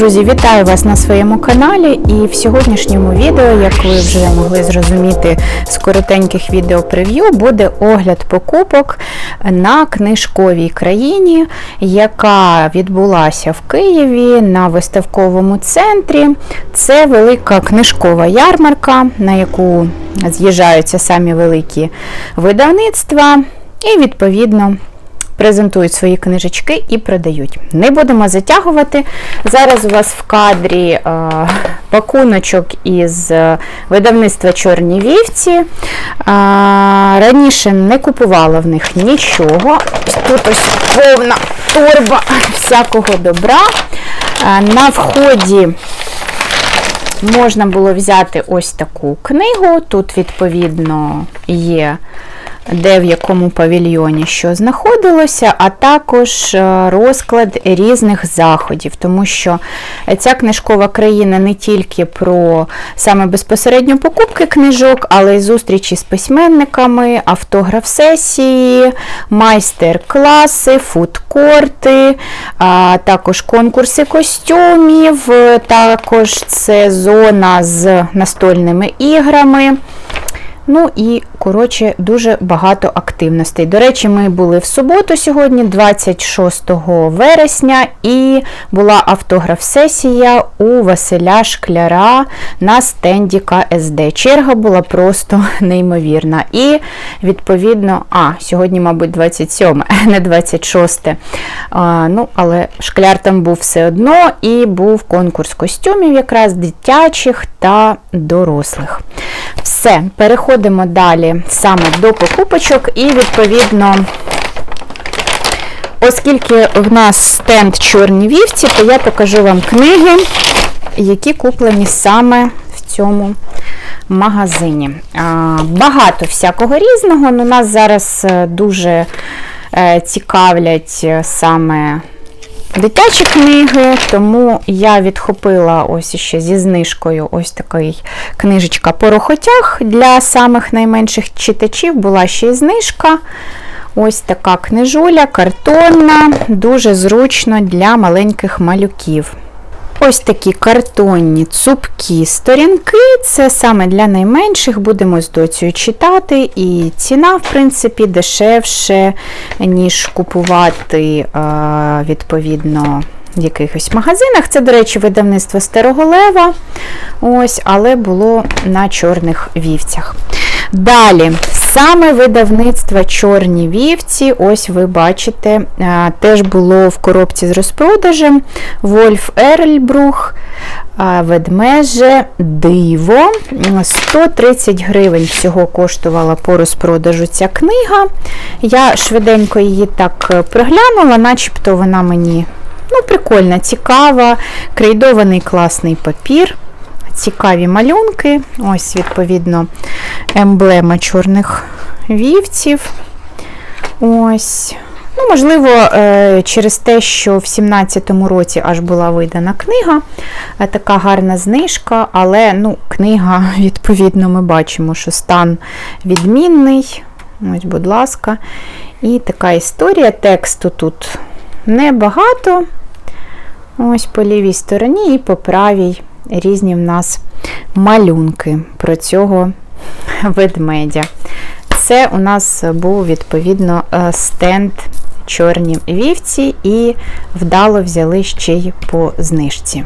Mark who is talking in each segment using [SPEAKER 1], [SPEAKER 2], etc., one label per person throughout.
[SPEAKER 1] Друзі, вітаю вас на своєму каналі. І в сьогоднішньому відео, як ви вже могли зрозуміти з коротеньких відео прев'ю, буде огляд покупок на книжковій країні, яка відбулася в Києві на виставковому центрі. Це велика книжкова ярмарка, на яку з'їжджаються самі великі видавництва, і відповідно презентують свої книжечки і продають. Не будемо затягувати. Зараз у вас в кадрі е, пакуночок із е, видавництва Чорні вівці. Е, раніше не купувала в них нічого. Тут ось повна торба всякого добра. На вході. Можна було взяти ось таку книгу. Тут, відповідно, є де в якому павільйоні що знаходилося, а також е, розклад різних заходів, тому що ця книжкова країна не тільки про саме безпосередньо покупки книжок, але й зустрічі з письменниками, автограф-сесії, майстер-класи, фудкорти, а також конкурси костюмів, також це зона з настольними іграми. Ну і, коротше, дуже багато активностей. До речі, ми були в суботу сьогодні, 26 вересня, і була автограф-сесія у Василя Шкляра на стенді КСД. Черга була просто неймовірна. І, відповідно, а, сьогодні, мабуть, 27, не 26. А, ну, Але шкляр там був все одно, і був конкурс костюмів, якраз дитячих та дорослих. Все, переходимо далі саме до покупочок, і, відповідно, оскільки в нас стенд чорні вівці, то я покажу вам книги, які куплені саме в цьому магазині. Багато всякого різного, але нас зараз е, дуже е, цікавлять е, саме дитячі книги, тому я відхопила ось ще зі знижкою ось такий книжечка порохотяг для самих найменших читачів. Була ще й знижка. Ось така книжуля, картонна, дуже зручно для маленьких малюків. Ось такі картонні цупкі сторінки, це саме для найменших, будемо з доцею читати, і ціна, в принципі, дешевше, ніж купувати, відповідно, в якихось магазинах. Це, до речі, видавництво Старого Лева, ось, але було на чорних вівцях. Далі, саме видавництво Чорні вівці, ось ви бачите, теж було в коробці з розпродажем Вольф Ерльбрух, ведмеже диво. 130 гривень всього коштувала по розпродажу ця книга. Я швиденько її так проглянула, начебто вона мені ну, прикольна, цікава, крейдований класний папір цікаві малюнки. Ось, відповідно, емблема чорних вівців. Ось. Ну, Можливо, е, через те, що в 17-му році аж була видана книга, е, така гарна знижка, але ну, книга, відповідно, ми бачимо, що стан відмінний. Ось, будь ласка. І така історія. Тексту тут небагато. Ось по лівій стороні і по правій різні в нас малюнки про цього ведмедя. Це у нас був, відповідно, е, стенд чорні вівці, і вдало взяли ще й по знижці.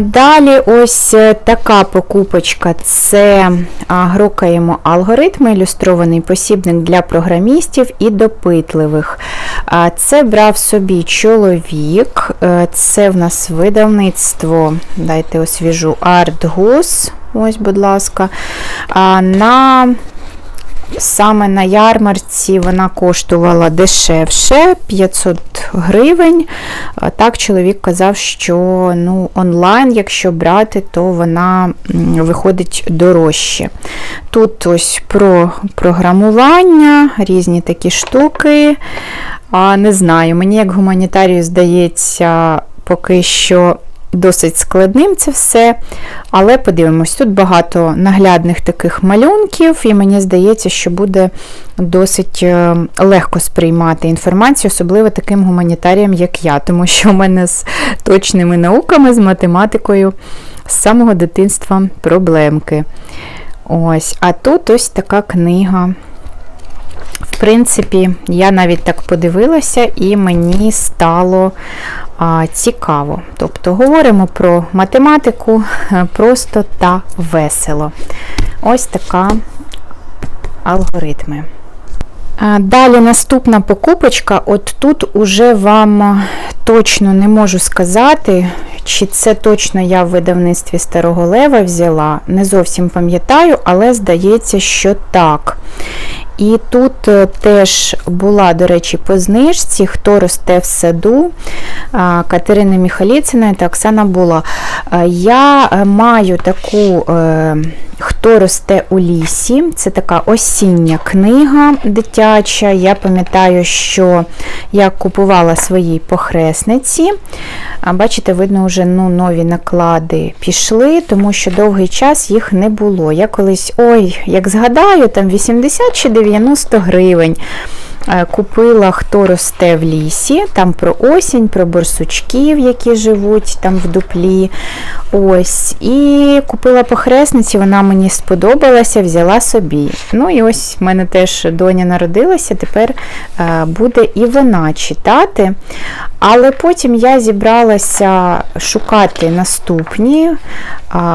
[SPEAKER 1] Далі ось е, така покупочка це грокаємо алгоритми, ілюстрований посібник для програмістів і допитливих. Це брав собі чоловік, е, це в нас видавництво, дайте освіжу, ArtGoose, ось, будь ласка. На Саме на ярмарці вона коштувала дешевше 500 гривень. Так, чоловік казав, що ну, онлайн, якщо брати, то вона виходить дорожче. Тут ось про програмування, різні такі штуки. А, Не знаю, мені як гуманітарію здається, поки що досить складним це все. Але подивимось, тут багато наглядних таких малюнків, і мені здається, що буде досить е, легко сприймати інформацію, особливо таким гуманітаріям, як я, тому що в мене з точними науками, з математикою з самого дитинства проблемки. Ось, А тут ось така книга. В принципі, я навіть так подивилася, і мені стало цікаво. Тобто, говоримо про математику просто та весело. Ось така алгоритми. Далі наступна покупочка. От тут уже вам точно не можу сказати, чи це точно я в видавництві Старого Лева взяла. Не зовсім пам'ятаю, але здається, що так. І тут е, теж була, до речі, по знижці, хто росте в саду Катерини Міхаліцина та Оксана була. Я е, маю таку. Е, Хто росте у лісі, це така осіння книга дитяча. Я пам'ятаю, що я купувала своїй похресниці. Бачите, видно, вже ну, нові наклади пішли, тому що довгий час їх не було. Я колись, ой, як згадаю, там 80 чи 90 гривень. Е, купила хто росте в лісі, там про осінь, про борсучків, які живуть там в дуплі. Ось. І купила похресниці, вона мені сподобалася, взяла собі. Ну і ось в мене теж доня народилася, тепер е, буде і вона читати. Але потім я зібралася шукати наступні,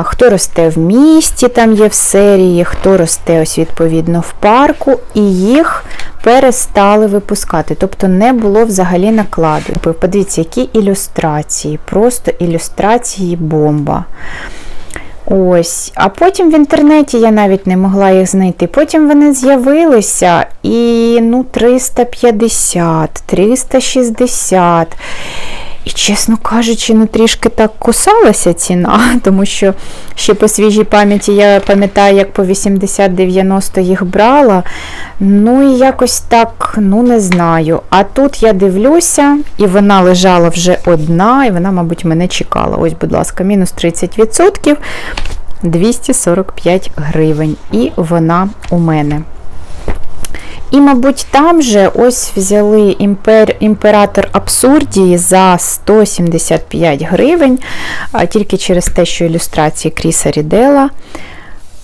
[SPEAKER 1] хто росте в місті, там є в серії, хто росте ось відповідно в парку, і їх перестали випускати. Тобто не було взагалі накладу. Подивіться, які ілюстрації, просто ілюстрації бомба. Ось, А потім в інтернеті я навіть не могла їх знайти. Потім вони з'явилися і ну, 350, 360. І, чесно кажучи, ну трішки так кусалася ціна, тому що ще по свіжій пам'яті я пам'ятаю, як по 80-90 їх брала. Ну і якось так, ну не знаю. А тут я дивлюся, і вона лежала вже одна, і вона, мабуть, мене чекала. Ось, будь ласка, мінус 30%, 245 гривень. І вона у мене. І, мабуть, там же ось взяли імпер, імператор Абсурдії за 175 гривень, а тільки через те, що ілюстрації Кріса Рідела.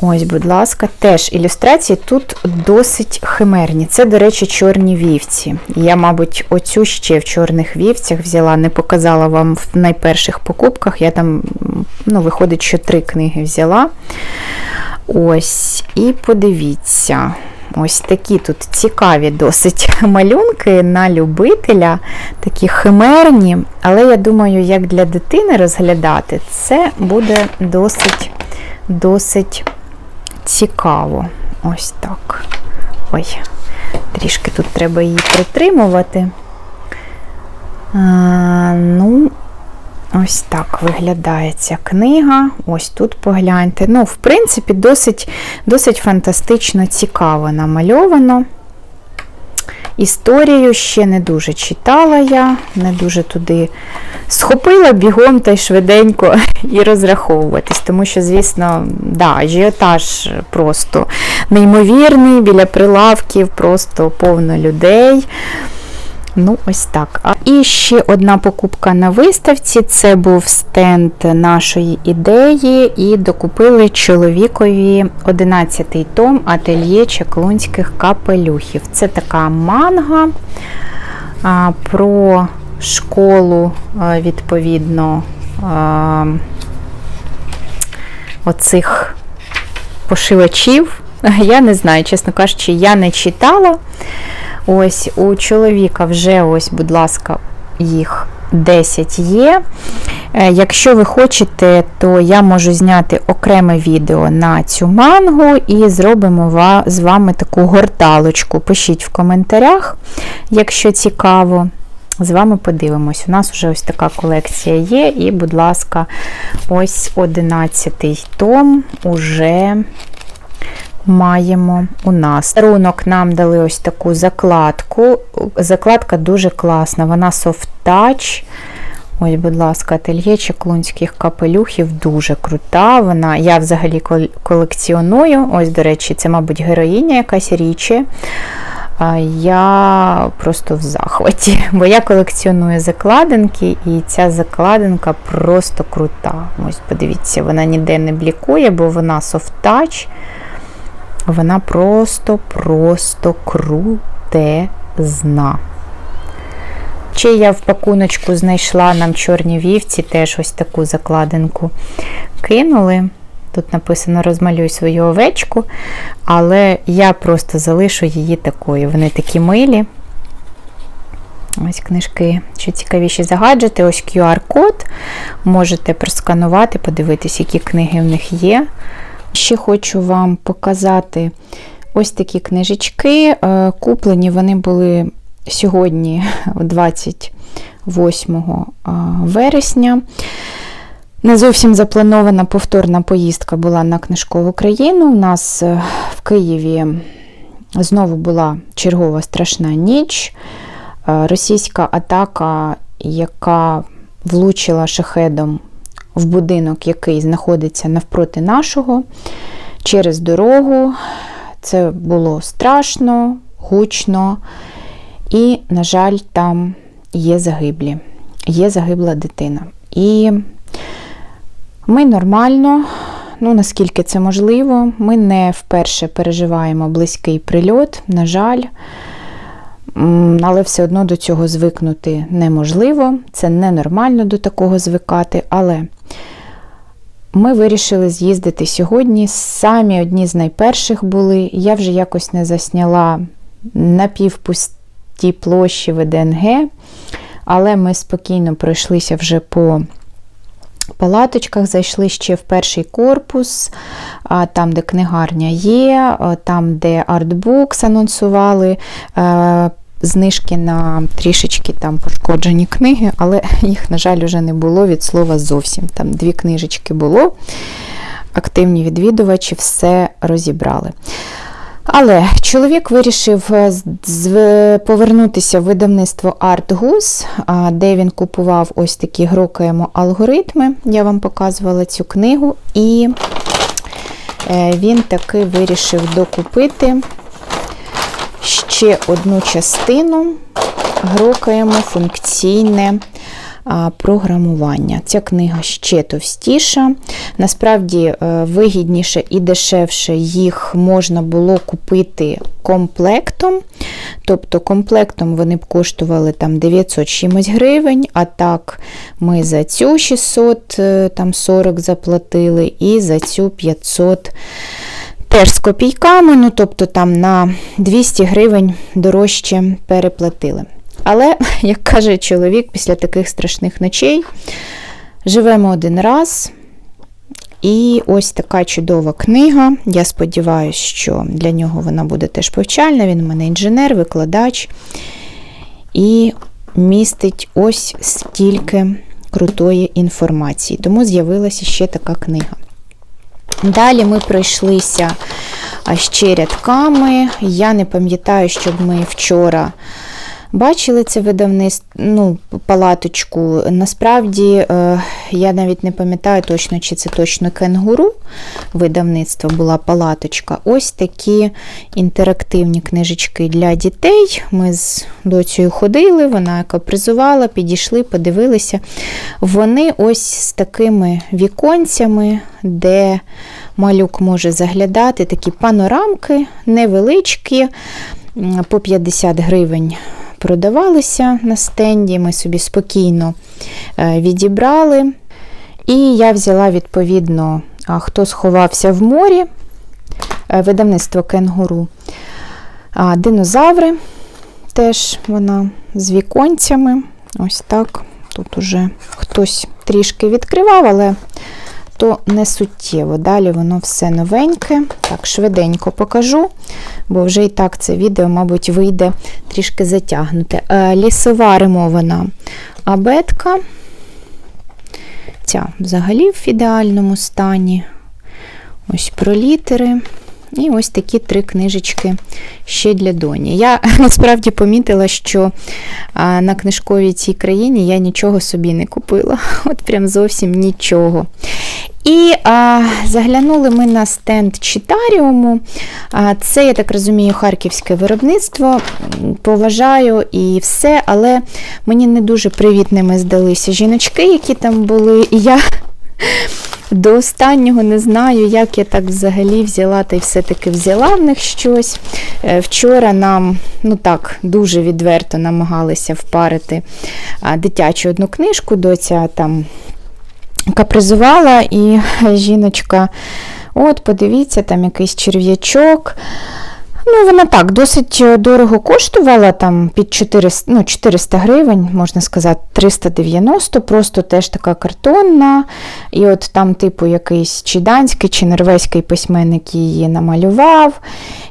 [SPEAKER 1] Ось, будь ласка, теж ілюстрації тут досить химерні. Це, до речі, чорні вівці. Я, мабуть, оцю ще в чорних вівцях взяла, не показала вам в найперших покупках. Я там, ну, виходить, що три книги взяла. Ось, і подивіться. Ось такі тут цікаві досить малюнки на любителя, такі химерні, але я думаю, як для дитини розглядати, це буде досить досить цікаво. Ось так. Ой, трішки тут треба її притримувати. А, Ну, Ось так виглядає ця книга. Ось тут погляньте. Ну, в принципі, досить досить фантастично цікаво намальовано. Історію ще не дуже читала я, не дуже туди схопила бігом та й швиденько і розраховуватись. Тому що, звісно, да, ажіотаж просто неймовірний, біля прилавків, просто повно людей. Ну, ось так. І ще одна покупка на виставці це був стенд нашої ідеї, і докупили чоловікові 11-й том ательє чаклунських капелюхів. Це така манга про школу, відповідно, оцих пошивачів. Я не знаю, чесно кажучи, я не читала. Ось у чоловіка вже, ось, будь ласка, їх 10 є. Е, якщо ви хочете, то я можу зняти окреме відео на цю мангу і зробимо з вами таку горталочку. Пишіть в коментарях, якщо цікаво. З вами подивимось. У нас вже ось така колекція є, і, будь ласка, ось 11 том уже маємо у нас. Рунок нам дали ось таку закладку. Закладка дуже класна, вона soft touch. Ось, будь ласка, ательє чеклунських капелюхів дуже крута. Вона, я взагалі колекціоную. Ось, до речі, це, мабуть, героїня якась річі. Я просто в захваті, бо я колекціоную закладинки, і ця закладинка просто крута. Ось подивіться, вона ніде не блікує, бо вона touch. Вона просто-просто крутезна. Ще я в пакуночку знайшла нам чорні вівці, теж ось таку закладинку кинули. Тут написано розмалюй свою овечку, але я просто залишу її такою. Вони такі милі. Ось книжки, що цікавіші за гаджети. Ось QR-код. Можете просканувати, подивитись, які книги в них є. Ще хочу вам показати ось такі книжечки. Е, Куплені вони були сьогодні, 28 вересня. Не зовсім запланована повторна поїздка була на книжкову країну. У нас е, в Києві знову була чергова страшна ніч. Е, Російська атака, яка влучила шахедом в будинок, який знаходиться навпроти нашого, через дорогу. Це було страшно, гучно. І, на жаль, там є загиблі, є загибла дитина. І ми нормально, ну наскільки це можливо, ми не вперше переживаємо близький прильот, на жаль, але все одно до цього звикнути неможливо. Це ненормально до такого звикати, але ми вирішили з'їздити сьогодні. Самі одні з найперших були. Я вже якось не засняла напівпусті площі ВДНГ, але ми спокійно пройшлися вже по палаточках, зайшли ще в перший корпус, там, де книгарня є, там, де артбукс анонсували. Знижки на трішечки там пошкоджені книги, але їх, на жаль, вже не було від слова зовсім. Там дві книжечки було. Активні відвідувачі все розібрали. Але чоловік вирішив е, повернутися в видавництво ArtGoose, а, де він купував ось такі грокаємо алгоритми. Я вам показувала цю книгу, і е, він таки вирішив докупити ще одну частину грокаємо функційне програмування. Ця книга ще товстіша. Насправді е, вигідніше і дешевше їх можна було купити комплектом. Тобто комплектом вони б коштували там 900 чимось гривень, а так ми за цю 640 заплатили і за цю 500 теж з копійками, ну тобто там на 200 гривень дорожче переплатили. Але, як каже чоловік, після таких страшних ночей живемо один раз. І ось така чудова книга. Я сподіваюся, що для нього вона буде теж повчальна. Він у мене інженер, викладач. І містить ось стільки крутої інформації. Тому з'явилася ще така книга. Далі ми пройшлися ще рядками. Я не пам'ятаю, щоб ми вчора бачили це видавництво, ну, палаточку. Насправді, е, я навіть не пам'ятаю точно, чи це точно кенгуру видавництво була палаточка. Ось такі інтерактивні книжечки для дітей. Ми з доцею ходили, вона капризувала, підійшли, подивилися. Вони ось з такими віконцями, де малюк може заглядати, такі панорамки невеличкі, по 50 гривень продавалися на стенді. Ми собі спокійно е, відібрали. І я взяла, відповідно, хто сховався в морі, е, видавництво кенгуру. Динозаври теж вона з віконцями. Ось так. Тут уже хтось трішки відкривав, але то не суттєво. Далі воно все новеньке. Так, швиденько покажу, бо вже і так це відео, мабуть, вийде трішки затягнуте. Е, Лісова римована абетка. Ця взагалі в ідеальному стані. Ось про літери. І ось такі три книжечки ще для доні. Я насправді помітила, що на книжковій цій країні я нічого собі не купила. От прям зовсім нічого. І а, заглянули ми на стенд Читаріуму. А, це, я так розумію, харківське виробництво. Поважаю і все, але мені не дуже привітними здалися жіночки, які там були. І я до останнього не знаю, як я так взагалі взяла та й все-таки взяла в них щось. Е, Вчора нам, ну так, дуже відверто намагалися впарити дитячу одну книжку, доця там капризувала, і жіночка, от, подивіться, там якийсь черв'ячок. Ну, вона так, досить е, дорого коштувала, там під 400, ну, 400 гривень, можна сказати, 390, просто теж така картонна. І от там, типу, якийсь чи данський, чи норвезький письменник її намалював.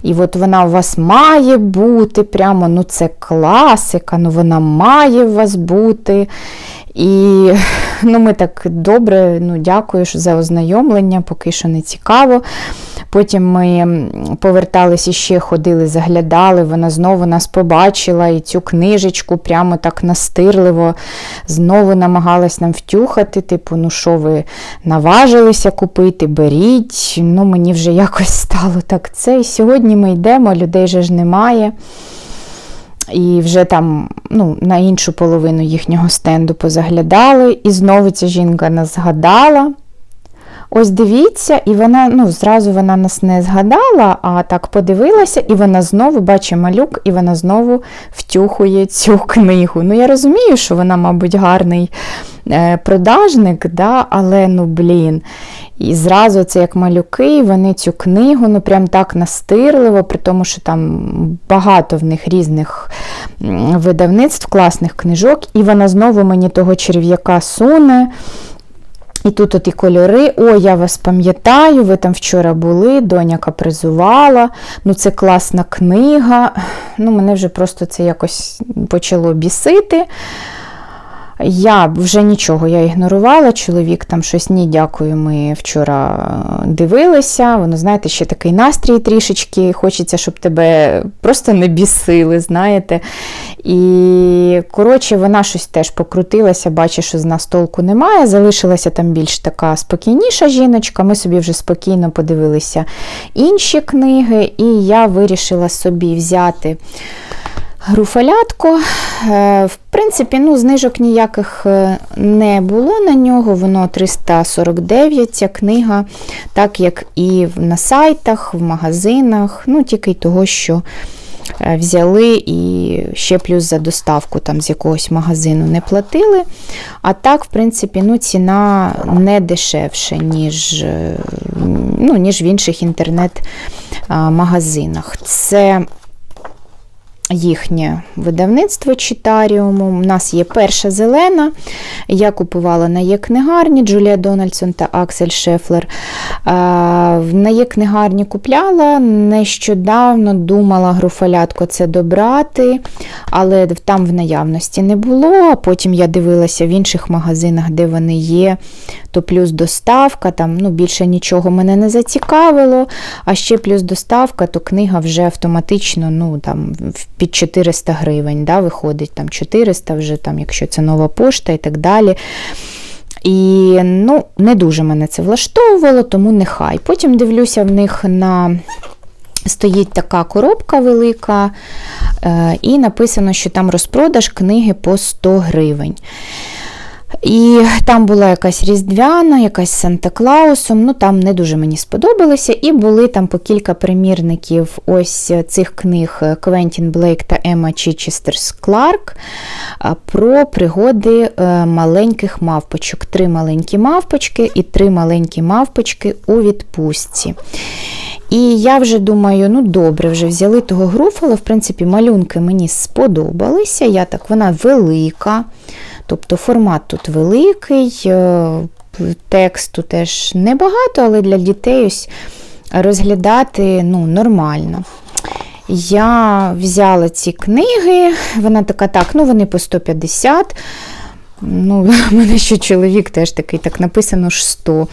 [SPEAKER 1] І от вона у вас має бути, прямо, ну це класика, ну вона має у вас бути. І ну, ми так добре, ну дякую за ознайомлення, поки що не цікаво. Потім ми і ще ходили, заглядали, вона знову нас побачила і цю книжечку прямо так настирливо знову намагалась нам втюхати, типу, ну що ви наважилися купити, беріть. Ну, мені вже якось стало так це. І сьогодні ми йдемо, людей же ж немає. І вже там ну, на іншу половину їхнього стенду позаглядали, і знову ця жінка нас згадала. Ось дивіться, і вона ну, зразу вона нас не згадала, а так подивилася, і вона знову бачить малюк, і вона знову втюхує цю книгу. Ну, я розумію, що вона, мабуть, гарний е, продажник, да, але ну, блін. І зразу це як малюки, вони цю книгу ну прям так настирливо, при тому, що там багато в них різних видавництв, класних книжок, і вона знову мені того черв'яка суне. І тут от і кольори. О, я вас пам'ятаю, ви там вчора були, доня капризувала. Ну, це класна книга. Ну, мене вже просто це якось почало бісити. Я вже нічого, я ігнорувала. Чоловік там щось ні, дякую. Ми вчора е, дивилися. Воно, знаєте, ще такий настрій трішечки. Хочеться, щоб тебе просто не бісили, знаєте. І, коротше, вона щось теж покрутилася, бачить, що з нас толку немає. Залишилася там більш така спокійніша жіночка. Ми собі вже спокійно подивилися інші книги, і я вирішила собі взяти. Груфалятко. Е, В принципі, ну, знижок ніяких е, не було на нього, воно 349, ця книга, так як і на сайтах, в магазинах, ну, тільки й того, що е, взяли і ще плюс за доставку там з якогось магазину не платили. А так, в принципі, ну, ціна не дешевше, ніж, ну, ніж в інших інтернет-магазинах. Це їхнє видавництво Читаріуму. У нас є перша зелена. Я купувала на є-книгарні Джулія Дональдсон та Аксель Шефлер. На є-книгарні купляла. Нещодавно думала груфалятко це добрати, але там в наявності не було. А потім я дивилася в інших магазинах, де вони є, то плюс доставка, там ну, більше нічого мене не зацікавило. А ще плюс доставка, то книга вже автоматично ну, там, під 400 гривень да, виходить, там 400 вже, там, якщо це нова пошта і так далі. І ну, не дуже мене це влаштовувало, тому нехай. Потім дивлюся в них на. Стоїть така коробка велика, е, і написано, що там розпродаж книги по 100 гривень. І там була якась різдвяна, якась з Санта-Клаусом, ну там не дуже мені сподобалося. І були там по кілька примірників ось цих книг Квентін Блейк та Емма Чічестерс Кларк про пригоди е, маленьких мавпочок. Три маленькі мавпочки і три маленькі мавпочки у відпустці. І я вже думаю, ну добре, вже взяли того груфала. В принципі, малюнки мені сподобалися. Я так, вона велика. Тобто формат тут великий, е, тексту теж небагато, але для дітей ось розглядати ну, нормально. Я взяла ці книги, вона така, так, ну вони по 150. Ну, в мене ще чоловік теж такий, так написано ж 100.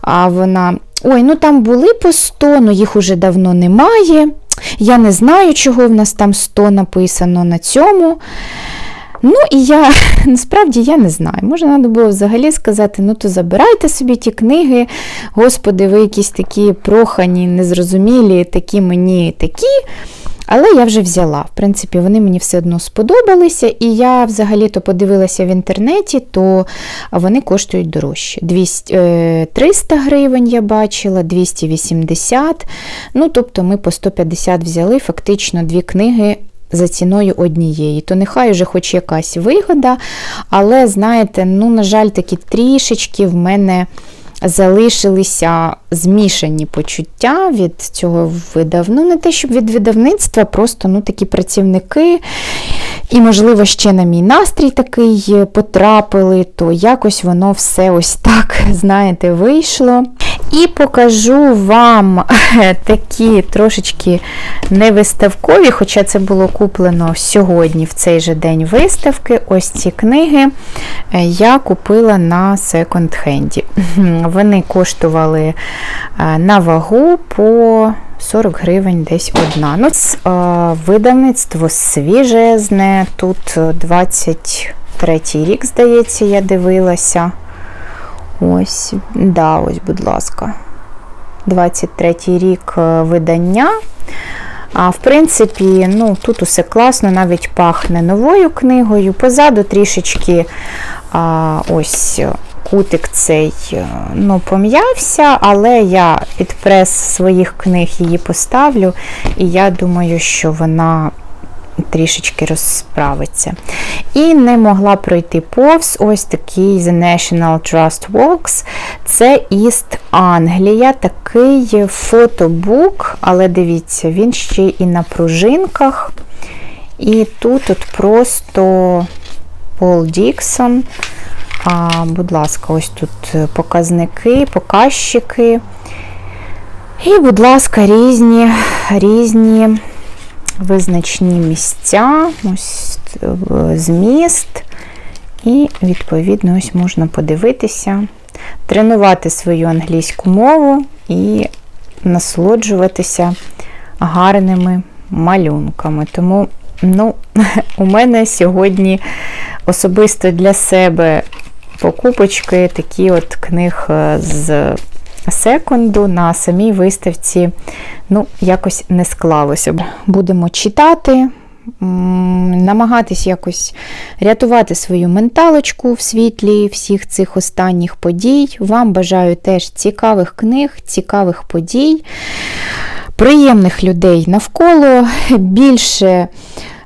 [SPEAKER 1] А вона Ой, ну там були по 100, ну їх уже давно немає. Я не знаю, чого в нас там 100 написано на цьому. Ну, і я насправді я не знаю. Може, треба було взагалі сказати: ну то забирайте собі ті книги, господи, ви якісь такі прохані, незрозумілі, такі мені такі. Але я вже взяла. В принципі, вони мені все одно сподобалися, і я взагалі-то подивилася в інтернеті, то вони коштують дорожче. 200, е, 300 гривень я бачила, 280. Ну, тобто ми по 150 взяли фактично дві книги. За ціною однієї, то нехай уже хоч якась вигода, але, знаєте, ну, на жаль, такі трішечки в мене залишилися змішані почуття від цього видавну. Не те, щоб від видавництва, просто ну, такі працівники, і, можливо, ще на мій настрій такий потрапили, то якось воно все ось так, знаєте, вийшло. І покажу вам такі трошечки невиставкові, хоча це було куплено сьогодні, в цей же день виставки. Ось ці книги я купила на секонд-хенді. Вони коштували на вагу по 40 гривень десь одна. Ну, Видавництво свіжезне, тут 23 рік, здається, я дивилася. Ось, да, ось, будь ласка, 23 рік видання. А в принципі, ну, тут усе класно, навіть пахне новою книгою. Позаду трішечки а, ось кутик цей ну, пом'явся, але я під прес своїх книг її поставлю, і я думаю, що вона трішечки розправиться. І не могла пройти повз ось такий The National Trust Walks. Це Іст Англія, такий фотобук, але дивіться, він ще і на пружинках. І тут от просто Пол Діксон. А, Будь ласка, ось тут показники, показчики. І, будь ласка, різні, різні визначні місця, ось зміст. І, відповідно, ось можна подивитися, тренувати свою англійську мову і насолоджуватися гарними малюнками. Тому, ну, у мене сьогодні особисто для себе покупочки такі от книг з секунду на самій виставці ну, якось не склалося. Будемо читати, намагатись якось рятувати свою менталочку в світлі всіх цих останніх подій. Вам бажаю теж цікавих книг, цікавих подій, приємних людей навколо, більше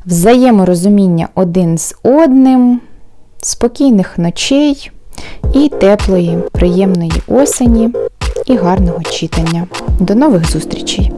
[SPEAKER 1] взаєморозуміння один з одним, спокійних ночей і теплої, приємної осені і гарного читання. До нових зустрічей!